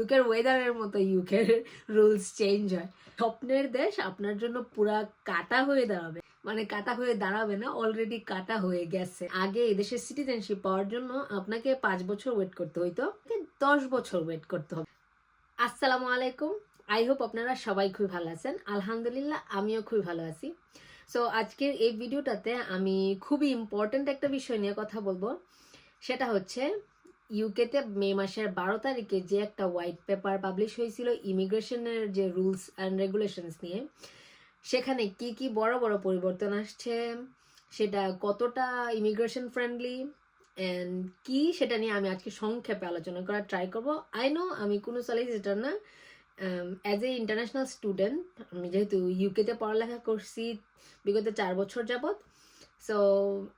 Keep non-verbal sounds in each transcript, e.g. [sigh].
ইউকের ওয়েদারের মতো ইউকের রুলস চেঞ্জ হয়। স্বপ্নের দেশ আপনার জন্য পুরা কাটা হয়ে দাঁড়াবে। মানে কাটা হয়ে দাঁড়াবে না অলরেডি কাটা হয়ে গেছে। আগে এদেশের সিটিজেনশিপ পাওয়ার জন্য আপনাকে পাঁচ বছর ওয়েট করতে হইতো। দশ বছর ওয়েট করতে হবে। আসসালামু আলাইকুম। আই হোপ আপনারা সবাই খুবই ভালো আছেন। আলহামদুলিল্লাহ, আমিও খুবই ভালো আছি। সো আজকের এই ভিডিওটাতে আমি খুবই ইম্পর্ট্যান্ট একটা বিষয় নিয়ে কথা বলব। সেটা হচ্ছে ইউকেতে মে মাসের বারো তারিখে যে একটা হোয়াইট পেপার পাবলিশ হয়েছিল ইমিগ্রেশনের যে রুলস অ্যান্ড রেগুলেশনস নিয়ে, সেখানে কি কি বড় বড় পরিবর্তন আসছে, সেটা কতটা ইমিগ্রেশন ফ্রেন্ডলি অ্যান্ড কি সেটা নিয়ে আমি আজকে সংক্ষেপে আলোচনা করার ট্রাই করব। আই নো আমি কোনো সলিসিটার না অ্যাজ এ ইন্টারন্যাশনাল স্টুডেন্ট আমি যেহেতু ইউকেতে পড়ালেখা করছি, বিগত চার বছর যাবত so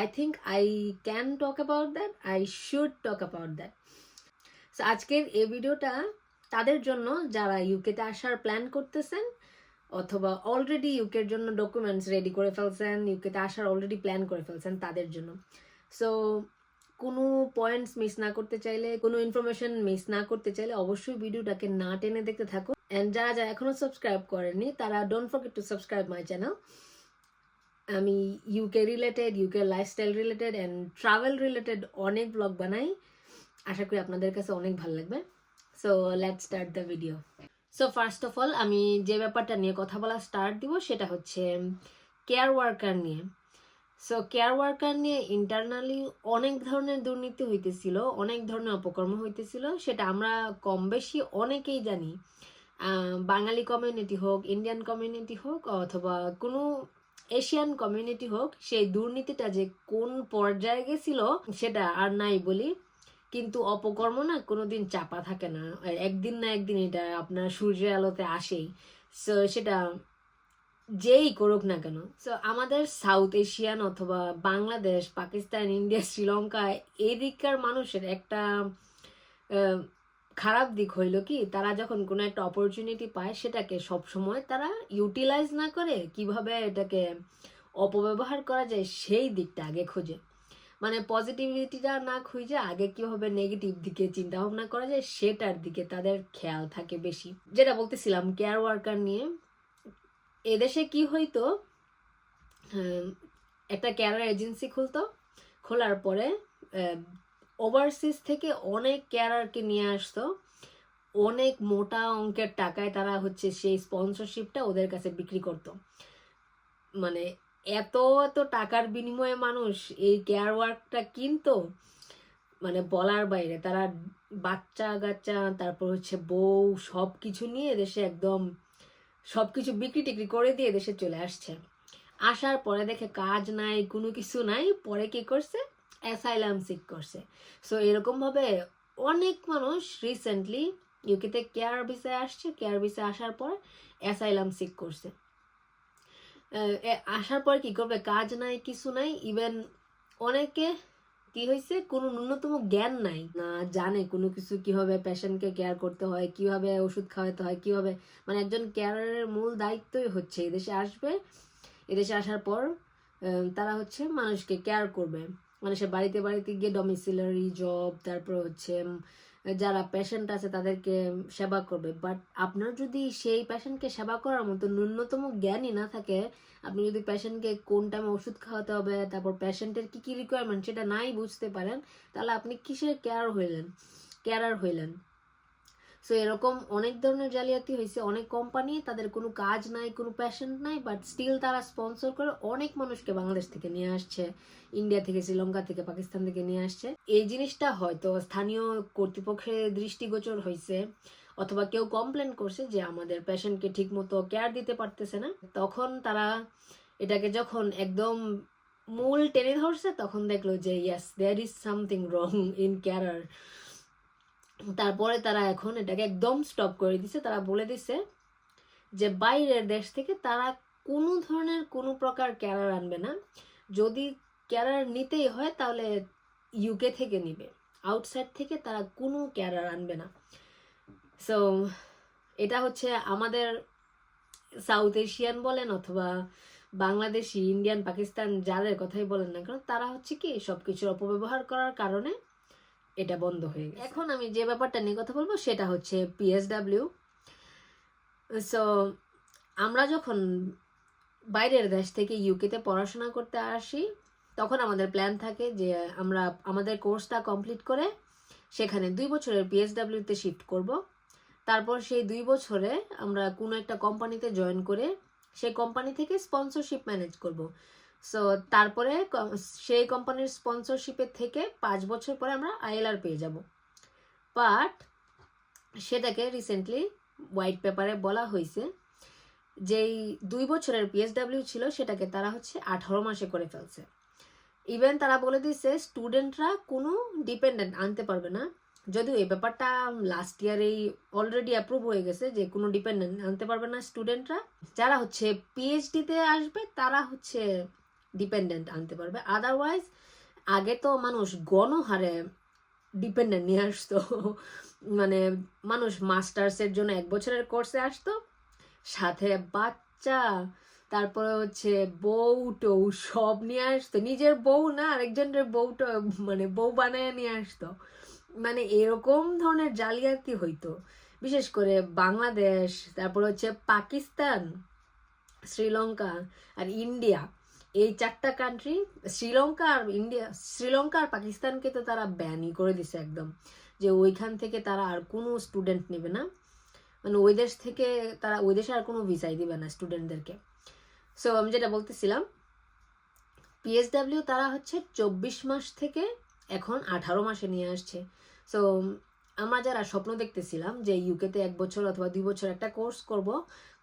I think I can talk about that I should talk about that so আজকের এই ভিডিওটা তাদের জন্য যারা ইউকেতে আসার প্ল্যান করতেছেন অথবা অলরেডি ইউকের জন্য ডকুমেন্টস রেডি করে ফেলছেন ইউকেতে আসার অলরেডি প্ল্যান করে ফেলছেন তাদের জন্য। সো কোনো পয়েন্টস মিস না করতে চাইলে, কোনো ইনফরমেশন মিস না করতে চাইলে অবশ্যই ভিডিওটাকে না টেনে দেখতে থাকো অ্যান্ড যারা যারা এখনও সাবস্ক্রাইব করেনি তারা don't forget to subscribe my channel আমি UK related UK lifestyle related and travel related অনেক ব্লগ বানাই। আশা করি আপনাদের কাছে অনেক ভালো লাগবে। So let start the video so first of all আমি যে ব্যাপারটা নিয়ে কথা বলা স্টার্ট দিব, সেটা হচ্ছে কেয়ার ওয়ার্কার নিয়ে। সো কেয়ার ওয়ার্কার নিয়ে ইন্টারনালি অনেক ধরনের দুর্নীতি হইতেছিল, অনেক ধরনের অপকর্ম হইতেছিল, সেটা আমরা কম বেশি অনেকেই জানি। বাঙালি কমিউনিটি হোক ইন্ডিয়ান কমিউনিটি হোক, অথবা কোনো এশিয়ান কমিউনিটি হোক, সেই দুর্নীতিটা যে কোন পর্যায়ে গেছিল সেটা আর নাই বলি। কিন্তু অপকর্ম না কোনোদিন চাপা থাকে না। একদিন না একদিন এটা আপনার সূর্যের আলোতে আসেই। সো সেটা যেই করুক না কেন। সো আমাদের সাউথ এশিয়ান অথবা বাংলাদেশ, পাকিস্তান, ইন্ডিয়া, শ্রীলঙ্কা, এদিককার মানুষের একটা খারাপ দিক হইল কি, তারা যখন কোনো একটা অপরচুনিটি পায়, সেটাকে সব সময় তারা ইউটিলাইজ না করে কীভাবে এটাকে অপব্যবহার করা যায়, সেই দিকটা আগে খোঁজে। মানে পজিটিভিটিটা না খুঁজে আগে কীভাবে নেগেটিভ দিকে চিন্তা ভাবনা করা যায়, সেটার দিকে তাদের খেয়াল থাকে বেশি। যেটা বলতেছিলাম কেয়ার ওয়ার্কার নিয়ে, এদেশে কি হইতো একটা কেয়ার এজেন্সি খুলতো, খোলার পরে ওভারসিজ থেকে অনেক কেয়ারারকে নিয়ে আসতো। অনেক মোটা অঙ্কের টাকায় তারা হচ্ছে সেই স্পন্সরশিপটা ওদের কাছে বিক্রি করতো। মানে এত এত টাকার বিনিময়ে মানুষ এই কেয়ার ওয়ার্কটা কিনতো মানে বলার বাইরে। তারা বাচ্চা কাচ্চা, তারপর হচ্ছে বউ সব কিছু নিয়ে দেশে একদম সব কিছু বিক্রি টিক্রি করে দিয়ে দেশে চলে আসছে। আসার পরে দেখে কাজ নাই, কোনো কিছু নাই, পরে কি করছে? অ্যাসাইলাম সিক করছে। সো এরকমভাবে অনেক মানুষ রিসেন্টলি ইউকেতে কেয়ার ভিসায় আসছে। কেয়ার ভিসায় আসার পর অ্যাসাইলাম সিক করছে। আসার পর কি করবে? কাজ নাই, কিছু নাই ইভেন অনেকে কি হয়েছে কোনো ন্যূনতম জ্ঞান নাই। না জানে কোনো কিছু কীভাবে পেশেন্টকে কেয়ার করতে হয়, কীভাবে ওষুধ খাওয়াতে হয়, কীভাবে। মানে একজন কেয়ারের মূল দায়িত্বই হচ্ছে, এদেশে আসবে। এদেশে আসার পর তারা হচ্ছে মানুষকে কেয়ার করবে। মানুষের বাড়িতে বাড়িতে গিয়ে ডমিসিলারি জব তারপর হচ্ছে যারা পেশেন্ট আছে তাদেরকে সেবা করবে। বাট আপনার যদি সেই পেশেন্টকে সেবা করার মতো ন্যূনতম জ্ঞানই না থাকে, আপনি যদি পেশেন্টকে কোন টাইমে ওষুধ খাওয়াতে হবে, তারপর পেশেন্টের কি কি রিকোয়ারমেন্ট সেটা নাই বুঝতে পারেন, তাহলে আপনি কিসের কেয়ার হইলেন? কেয়ারার হইলেন। সো এরকম অনেক ধরনের জালিয়াতি হয়েছে। অনেক কোম্পানি তাদের কোনো কাজ নাই, কোনো পেশেন্ট নাই বাট স্টিল তারা স্পন্সর করে অনেক মানুষকে বাংলাদেশ থেকে নিয়ে আসছে ইন্ডিয়া থেকে শ্রীলঙ্কা থেকে পাকিস্তান থেকে নিয়ে আসছে। এই জিনিসটা হয়তো স্থানীয় কর্তৃপক্ষের দৃষ্টিগোচর হয়েছে, অথবা কেউ কমপ্লেন করছে যে আমাদের পেশেন্টকে ঠিক মতো কেয়ার দিতে পারতেছে না। তখন তারা এটাকে যখন একদম মূল টেনে ধরছে, তখন দেখল যে yes there is something wrong in carer তারপরে তারা এখন এটাকে একদম স্টপ করে দিছে। তারা বলে দিছে যে, বাইরের দেশ থেকে তারা কোনো ধরনের কোনো প্রকার ক্যারার আনবে না। যদি ক্যারার নিতেই হয়, তাহলে ইউকে থেকে নিবে। আউটসাইড থেকে তারা কোনো ক্যারার আনবে না। সো এটা হচ্ছে আমাদের সাউথ এশিয়ান বলেন অথবা বাংলাদেশি ইন্ডিয়ান পাকিস্তান যাদের কথাই বলেন না কারণ তারা হচ্ছে কি সব কিছুর অপব্যবহার করার কারণে এটা বন্ধ হয়ে গেছে। এখন আমি যে ব্যাপারটা নিয়ে কথা বলব সেটা হচ্ছে পিএসডাব্লিউ সো আমরা যখন বাইরের দেশ থেকে ইউকেতে পড়াশোনা করতে আসি, তখন আমাদের প্ল্যান থাকে যে আমরা আমাদের কোর্সটা কমপ্লিট করে সেখানে দুই বছরের পিএসডাব্লিউতে শিফট করব। তারপর সেই দুই বছরে আমরা কোনো একটা কোম্পানিতে জয়েন করে সেই কোম্পানি থেকে স্পন্সরশিপ ম্যানেজ করব। সো তারপরে সেই কোম্পানির স্পন্সরশিপের থেকে পাঁচ বছর পরে আমরা আইএলআর পেয়ে যাব। বাট সেটাকে রিসেন্টলি হোয়াইট পেপারে বলা হয়েছে যেই দুই বছরের পিএসডাব্লিউ ছিল, সেটাকে তারা হচ্ছে আঠারো মাসে করে ফেলছে। ইভেন তারা বলে দিয়েছে স্টুডেন্টরা কোনো ডিপেন্ডেন্ট আনতে পারবে না। যদিও এই ব্যাপারটা লাস্ট ইয়ারেই অলরেডি অ্যাপ্রুভ হয়ে গেছে যে কোনো ডিপেন্ডেন্ট আনতে পারবে না স্টুডেন্টরা যারা হচ্ছে পিএইচডিতে আসবে, তারা হচ্ছে ডিপেন্ডেন্ট আনতে পারবে। আদারওয়াইজ আগে তো মানুষ গণহারে ডিপেন্ডেন্ট নিয়ে আসতো। মানে মানুষ মাস্টার্সের জন্য এক বছরের কোর্সে আসতো, সাথে বাচ্চা, তারপরে হচ্ছে বউ টৌ সব নিয়ে আসতো। নিজের বউ না, আরেকজনের বউটা মানে বউ বানায় নিয়ে আসতো। মানে এরকম ধরনের জালিয়াতি হইতো। বিশেষ করে বাংলাদেশ, তারপর হচ্ছে পাকিস্তান, শ্রীলঙ্কা আর ইন্ডিয়া। এই চারটা কান্ট্রি শ্রীলঙ্কা আর ইন্ডিয়া, শ্রীলঙ্কা আর পাকিস্তানকে তো তারা ব্যানই করে দিছে একদম। যে ওইখান থেকে তারা আর কোনো স্টুডেন্ট নেবে না। মানে ওই দেশ থেকে তারা, ওই দেশে আর কোনো ভিসাই দিবে না স্টুডেন্টদেরকে সো আমি যেটা বলতেছিলাম পিএসডাব্লিউ তারা হচ্ছে চব্বিশ মাস থেকে এখন আঠারো মাসে নিয়ে আসছে। সো আমরা যারা স্বপ্ন দেখতেছিলাম যে ইউকেতে এক বছর অথবা দুই বছর একটা কোর্স করব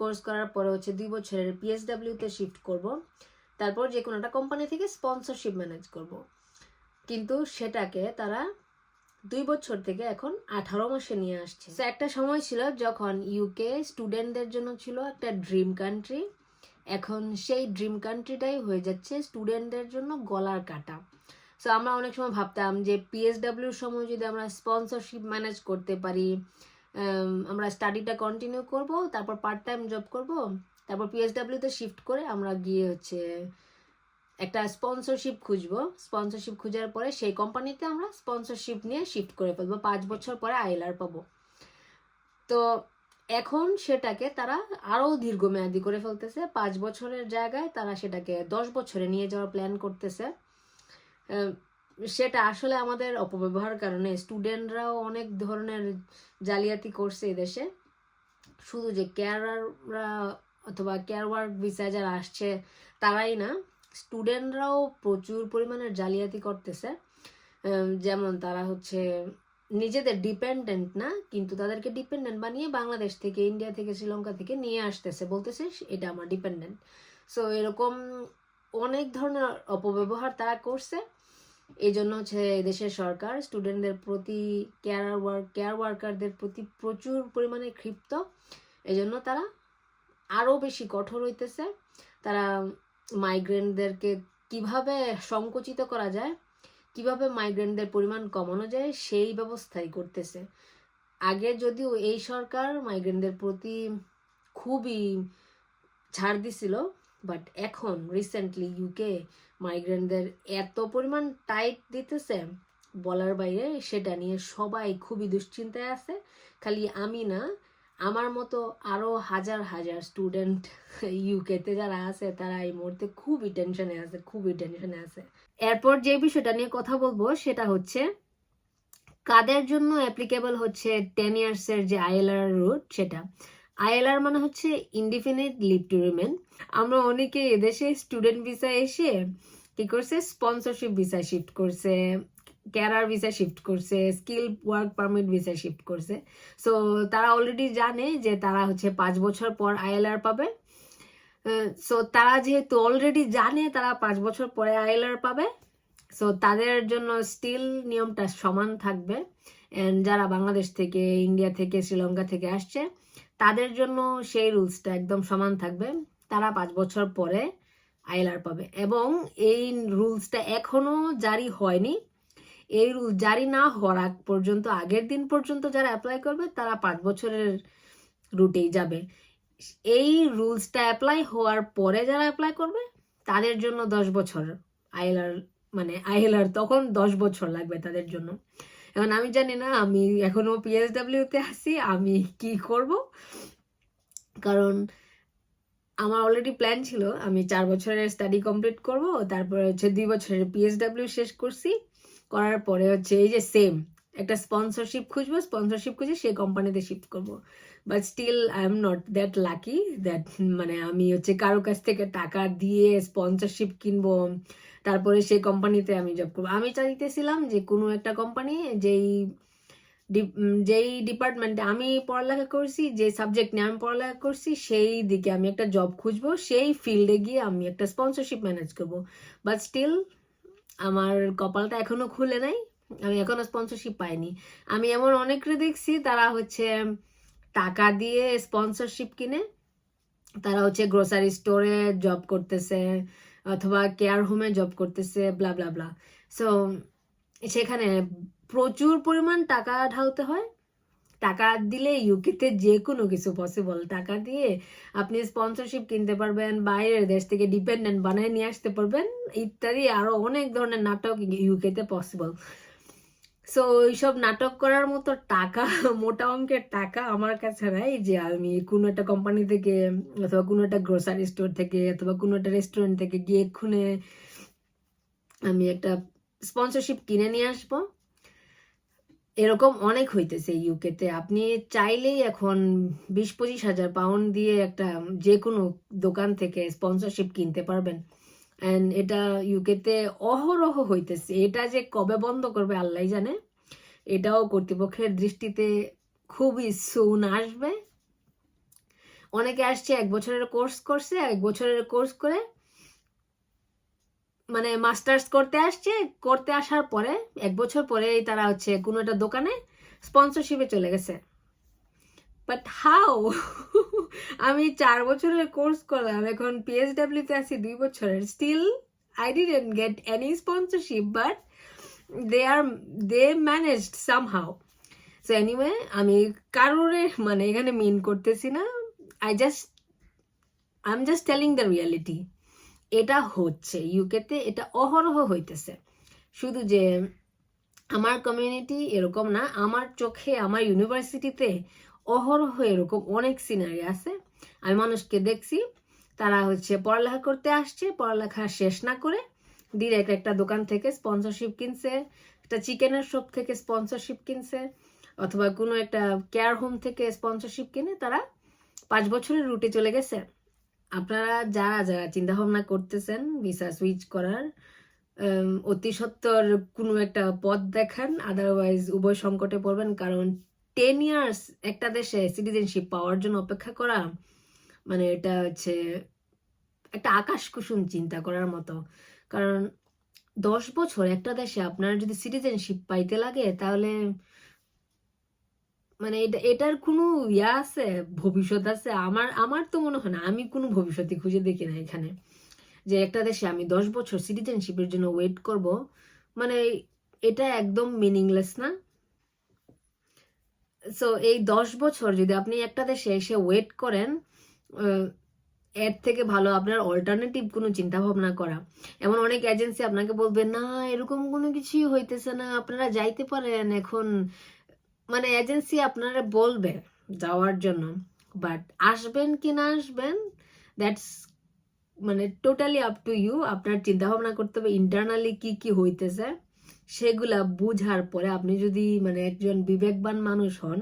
কোর্স করার পরে হচ্ছে দুই বছরের পিএসডাব্লিউতে শিফট করব। তারপর যে কোনো একটা কোম্পানি থেকে স্পন্সরশিপ ম্যানেজ করব। কিন্তু সেটাকে তারা দুই বছর থেকে এখন আঠারো মাসে নিয়ে আসছে। একটা সময় ছিল যখন ইউকে স্টুডেন্টদের জন্য ছিল একটা ড্রিম কান্ট্রি এখন সেই ড্রিম কান্ট্রিটাই হয়ে যাচ্ছে স্টুডেন্টদের জন্য গলার কাটা। সো আমরা অনেক সময় ভাবতাম যে পিএসডাব্লিউর সময় যদি আমরা স্পন্সরশিপ ম্যানেজ করতে পারি আমরা স্টাডিটা কন্টিনিউ করব, তারপর পার্ট টাইম জব করব। তারপর পিএসডাব্লিউতে শিফট করে আমরা গিয়ে হচ্ছে একটা স্পন্সরশিপ খুঁজবো। স্পন্সরশিপ খোঁজার পরে সেই কোম্পানিতে আমরা স্পন্সরশিপ নিয়ে শিফট করে ফেলব। পাঁচ বছর পরে আইলার পাবো। তো এখন সেটাকে তারা আরও দীর্ঘমেয়াদী করে ফেলতেছে। পাঁচ বছরের জায়গায় তারা সেটাকে দশ বছরে নিয়ে যাওয়ার প্ল্যান করতেছে। সেটা আসলে আমাদের অপব্যবহার কারণে স্টুডেন্টরাও অনেক ধরনের জালিয়াতি করছে এদেশে। শুধু যে কেয়ারাররা অথবা কেয়ার ওয়ার্ক ভিসায় যারা আসছে, তারাই না স্টুডেন্টরাও প্রচুর পরিমাণে জালিয়াতি করতেছে। যেমন তারা হচ্ছে নিজেদের ডিপেন্ডেন্ট না, কিন্তু তাদেরকে ডিপেন্ডেন্ট বানিয়ে বাংলাদেশ থেকে ইন্ডিয়া থেকে শ্রীলঙ্কা থেকে নিয়ে আসতেছে। বলতেছে, এটা আমার ডিপেন্ডেন্ট সো এরকম অনেক ধরনের অপব্যবহার তারা করছে। এই জন্য হচ্ছে দেশের সরকার স্টুডেন্টদের প্রতি কেয়ার ওয়ার্ক কেয়ার ওয়ার্কারদের প্রতি প্রচুর পরিমাণে ক্ষিপ্ত। এই জন্য তারা আরও বেশি কঠোর হইতেছে। তারা মাইগ্রেনদেরকে কীভাবে সংকুচিত করা যায়, কীভাবে মাইগ্রেনদের পরিমাণ কমানো যায়, সেই ব্যবস্থাই করতেছে। আগে যদিও এই সরকার মাইগ্রেনদের প্রতি খুবই ছাড় দিছিল বাট এখন রিসেন্টলি ইউকে মাইগ্রেনদের এত পরিমাণ টাইট দিতেছে, বলার বাইরে সেটা নিয়ে সবাই খুবই দুশ্চিন্তায় আছে। খালি আমি না আমার মতো আরও হাজার হাজার স্টুডেন্ট ইউকেতে যারা আছে, তারা এই মুহূর্তে খুবই টেনশনে আছে, খুবই টেনশনে আছে। এরপর যে বিষয়টা নিয়ে কথা বলব, সেটা হচ্ছে কাদের জন্য অ্যাপ্লিকেবল হচ্ছে টেন ইয়ার্সের যে আইএলআর রুট সেটা? আইএলআর মানে হচ্ছে ইনডিফিনিট লিভ টু রিমেন আমরা অনেকে এদেশে স্টুডেন্ট ভিসা এসে কি করছে? স্পন্সরশিপ ভিসা শিফট করছে। ক্যারার ভিসা শিফট করছে, skill work permit visa shift করছে। সো তারা অলরেডি জানে যে তারা হচ্ছে পাঁচ বছর পর আইএলআর পাবে। সো তারা যেহেতু অলরেডি জানে তারা পাঁচ বছর পরে আইএলআর পাবে। সো তাদের জন্য স্টিল নিয়মটা সমান থাকবে। অ্যান্ড যারা বাংলাদেশ থেকে ইন্ডিয়া থেকে শ্রীলঙ্কা থেকে আসছে, তাদের জন্য সেই রুলসটা একদম সমান থাকবে। তারা পাঁচ বছর পরে আইএলআর পাবে। এবং এই রুলসটা এখনও জারি হয়নি। এই রুল জারি না হওয়ার আগ পর্যন্ত, আগের দিন পর্যন্ত যারা অ্যাপ্লাই করবে, তারা পাঁচ বছরের রুটেই যাবে। এই রুলসটা অ্যাপ্লাই হওয়ার পরে যারা অ্যাপ্লাই করবে, তাদের জন্য দশ বছর আইএলআর মানে আইএলআর তখন দশ বছর লাগবে তাদের জন্য। এখন আমি জানি না, আমি এখনও পিএসডাব্লিউ তে আছি, আমি কি করব? কারণ আমার অলরেডি প্ল্যান ছিল, আমি চার বছরের স্টাডি কমপ্লিট করব, তারপরে হচ্ছে দুই বছরের পিএসডাব্লিউ শেষ করছি। করার পরে হচ্ছে এই যে সেম একটা স্পন্সরশিপ খুঁজবো স্পন্সরশিপ খুঁজে সেই কোম্পানিতে শিফট করব। But still I am not that lucky that মানে আমি হচ্ছে কারও কাছ থেকে টাকা দিয়ে স্পন্সরশিপ কিনবো, তারপরে সেই কোম্পানিতে আমি জব করব। আমি চাইতেছিলাম যে কোনো একটা কোম্পানি যেই যেই ডিপার্টমেন্টে আমি পড়ালেখা করছি, যে সাবজেক্ট নিয়ে আমি পড়ালেখা করছি, সেই দিকে আমি একটা জব খুঁজবো, সেই ফিল্ডে গিয়ে আমি একটা স্পন্সরশিপ ম্যানেজ করব। বাট স্টিল আমার কপালটা এখনও খুলে নাই, আমি এখনও স্পন্সরশিপ পাইনি। আমি এমন অনেকরে দেখছি, তারা হচ্ছে টাকা দিয়ে স্পন্সরশিপ কিনে, তারা হচ্ছে গ্রোসারি স্টোরে জব করতেছে, অথবা কেয়ার হোমে জব করতেছে ব্লা ব্লা ব্লা সো সেখানে প্রচুর পরিমাণ টাকা ঢালতে হয় টাকা দিলে ইউকেতে যে কোনো কিছু পসিবল টাকা দিয়ে আপনি স্পন্সরশিপ কিনতে পারবেন, বাইরের দেশ থেকে ডিপেন্ডেন্ট বানিয়ে নিয়ে আসতে পারবেন, ইত্যাদি আরও অনেক ধরনের নাটক ইউকেতে পসিবল সো এইসব নাটক করার মতো টাকা, [laughs] মোটা অঙ্কের টাকা আমার কাছে নাই যে আমি কোনো একটা কোম্পানি থেকে অথবা কোনো একটা গ্রোসারি স্টোর থেকে অথবা কোনো একটা রেস্টুরেন্ট থেকে গিয়ে এক্ষুনি আমি একটা স্পন্সরশিপ কিনে নিয়ে আসব। এরকম অনেক হইতেছে ইউকেতে আপনি চাইলেই এখন বিশ পঁচিশ হাজার পাউন্ড দিয়ে একটা যে কোনো দোকান থেকে স্পন্সরশিপ কিনতে পারবেন। অ্যান্ড এটা ইউকেতে অহরহ হইতেছে। এটা যে কবে বন্ধ করবে আল্লাহ জানে। এটাও কর্তৃপক্ষের দৃষ্টিতে খুবই সুন আসবে। অনেকে আসছে, এক বছরের কোর্স করছে, এক বছরের কোর্স করে মানে মাস্টার্স করতে আসছে, করতে আসার পরে, এক বছর পরেই তারা হচ্ছে কোনো একটা দোকানে স্পন্সরশিপে চলে গেছে। বাট হাউ [laughs] আমি চার বছরের কোর্স করলাম, এখন পিএসডাব্লিউ তে আছি দুই বছরের। Still I didn't get any sponsorship but they are they managed somehow so anyway আমি কারোরে মানে এখানে মিন করতেছি না। I just I am just telling the reality এটা হচ্ছে ইউকেতে এটা অহরহ হইতেছে। শুধু যে আমার কমিউনিটি এরকম না, আমার চোখে, আমার ইউনিভার্সিটিতে অহরহ এরকম অনেক সিনারি আছে। আমি মানুষকে দেখছি, তারা হচ্ছে পড়ালেখা করতে আসছে, পড়ালেখা শেষ না করে ডিরেক্ট একটা দোকান থেকে স্পন্সরশিপ কিনছে, একটা চিকেনের শপ থেকে স্পন্সরশিপ কিনছে, অথবা কোনো একটা কেয়ার হোম থেকে স্পন্সরশিপ কিনে তারা পাঁচ বছরের রুটে চলে গেছে। আপনারা যারা যারা চিন্তা ভাবনা করতেছেন ভিসা সুইচ করার অতি সত্বর কোনো একটা পথ দেখান আদারওয়াইজ উভয় সংকটে পড়বেন। কারণ টেন ইয়ার্স একটা দেশে সিটিজেনশিপ পাওয়ার জন্য অপেক্ষা করা মানে এটা হচ্ছে একটা আকাশ কুসুম চিন্তা করার মতো। কারণ দশ বছর একটা দেশে আপনার যদি সিটিজেনশিপ পাইতে লাগে, তাহলে মানে এটা, এটার কোনো ইয়া আছে? ভবিষ্যৎ আছে? আমার আমার তো মনে হয় না। আমি কোনো ভবিষ্যৎই খুঁজে দেখি না এখানে। যে একটা দেশে আমি দশ বছর সিটিজেনশিপের জন্য ওয়েট করব মানে এটা একদম মিনিংলেস না? সো এই দশ বছর যদি আপনি একটা দেশে এসে ওয়েট করেন এর থেকে ভালো আপনার অল্টারনেটিভ কোনো চিন্তা ভাবনা করা। এমন অনেক এজেন্সি আপনাকে বলবে, না, এরকম কোনো কিছুই হইতেছে না। আপনারা যাইতে পারেন এখন। মানে এজেন্সি আপনারা বলবে যাওয়ার জন্য বাট আসবেন কি না আসবেন দ্যাটস মানে টোটালি আপ টু ইউ আপনার চিন্তা ভাবনা করতে হবে ইন্টারনালি কি কি হইতেছে, সেগুলা বুঝার পরে আপনি যদি মানে একজন বিবেকবান মানুষ হন,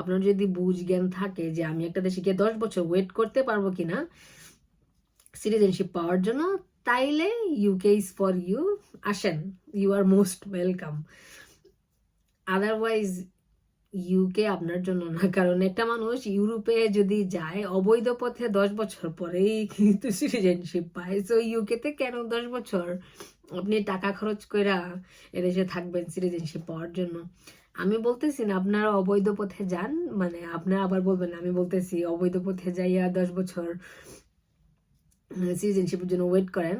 আপনার যদি বুঝ জ্ঞান থাকে যে আমি একটা দেশে গিয়ে দশ বছর ওয়েট করতে পারব কিনা সিটিজেনশিপ পাওয়ার জন্য, তাইলে ইউকে ইজ ফর ইউ আসেন you are most welcome otherwise UK আপনার জন্য না, কারণ একটা মানুষ ইউরোপে যদি যায়, অবৈধ পথে দশ বছর পরেই কিন্তু সিটিজেনশিপ পায়। সো ইউকেতে কেন দশ বছর আপনি টাকা খরচ কইরা এদেশে থাকবেন সিটিজেনশিপ পাওয়ার জন্য? আমি বলতেছি না, আপনারা অবৈধ পথে যান মানে আপনারা আবার বলবেন, আমি বলতেছি অবৈধ পথে যাইয়া দশ বছর সিটিজেনশিপের জন্য ওয়েট করেন।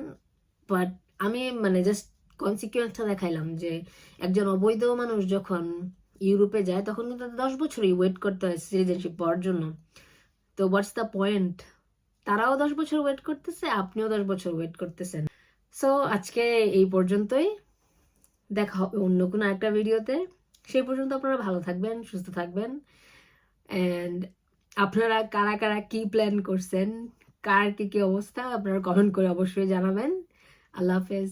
বাট আমি মানে জাস্ট কনসিকুয়েন্সটা দেখাইলাম যে, একজন অবৈধ মানুষ যখন ইউরোপে যায়, তখন কিন্তু দশ বছরই ওয়েট করতে হয় সিটিজেনশিপ পাওয়ার জন্য। তো হোয়াটস দ্য পয়েন্ট তারাও দশ বছর ওয়েট করতেছে, আপনিও দশ বছর ওয়েট করতেছেন। সো আজকে এই পর্যন্তই। দেখা হবে অন্য কোনো একটা ভিডিওতে সেই পর্যন্ত আপনারা ভালো থাকবেন, সুস্থ থাকবেন। অ্যান্ড আপনারা কারা কারা কি প্ল্যান করছেন, কার কি কি অবস্থা, আপনারা কমেন্ট করে অবশ্যই জানাবেন। আল্লাহ হাফেজ।